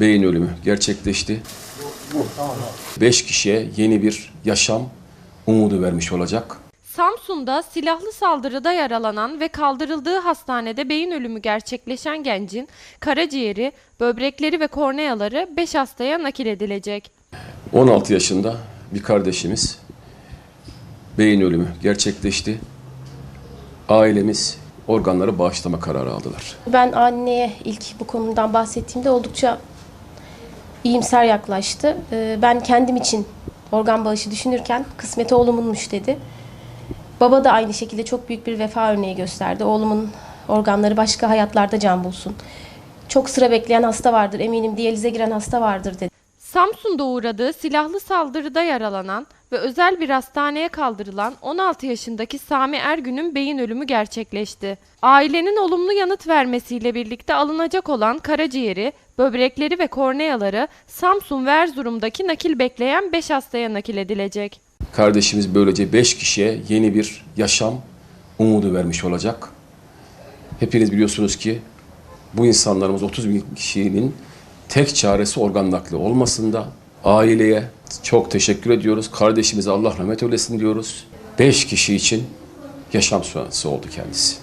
beyin ölümü gerçekleşti. 5 kişiye yeni bir yaşam umudu vermiş olacak. Samsun'da silahlı saldırıda yaralanan ve kaldırıldığı hastanede beyin ölümü gerçekleşen gencin karaciğeri, böbrekleri ve korneaları 5 hastaya nakil edilecek. 16 yaşında bir kardeşimiz beyin ölümü gerçekleşti. Ailemiz organları bağışlama kararı aldılar. Ben anneye ilk bu konudan bahsettiğimde oldukça iyimser yaklaştı. Ee, Ben kendim için organ bağışı düşünürken kısmeti oğlumunmuş dedi. Baba da aynı şekilde çok büyük bir vefa örneği gösterdi. Oğlumun organları başka hayatlarda can bulsun. Çok sıra bekleyen hasta vardır eminim diyalize giren hasta vardır dedi. Samsun'da uğradığı silahlı saldırıda yaralanan ve özel bir hastaneye kaldırılan 16 yaşındaki Sami Ergün'ün beyin ölümü gerçekleşti. Ailenin olumlu yanıt vermesiyle birlikte alınacak olan karaciğeri, böbrekleri ve korneaları Samsun ve Erzurum'daki nakil bekleyen 5 hastaya nakil edilecek. Kardeşimiz böylece 5 kişiye yeni bir yaşam umudu vermiş olacak. Hepiniz biliyorsunuz ki bu insanlarımız 30 bin kişinin tek çaresi organ nakli olmasında. Aileye çok teşekkür ediyoruz. Kardeşimize Allah rahmet eylesin diyoruz. 5 kişi için yaşam sonrası oldu kendisi.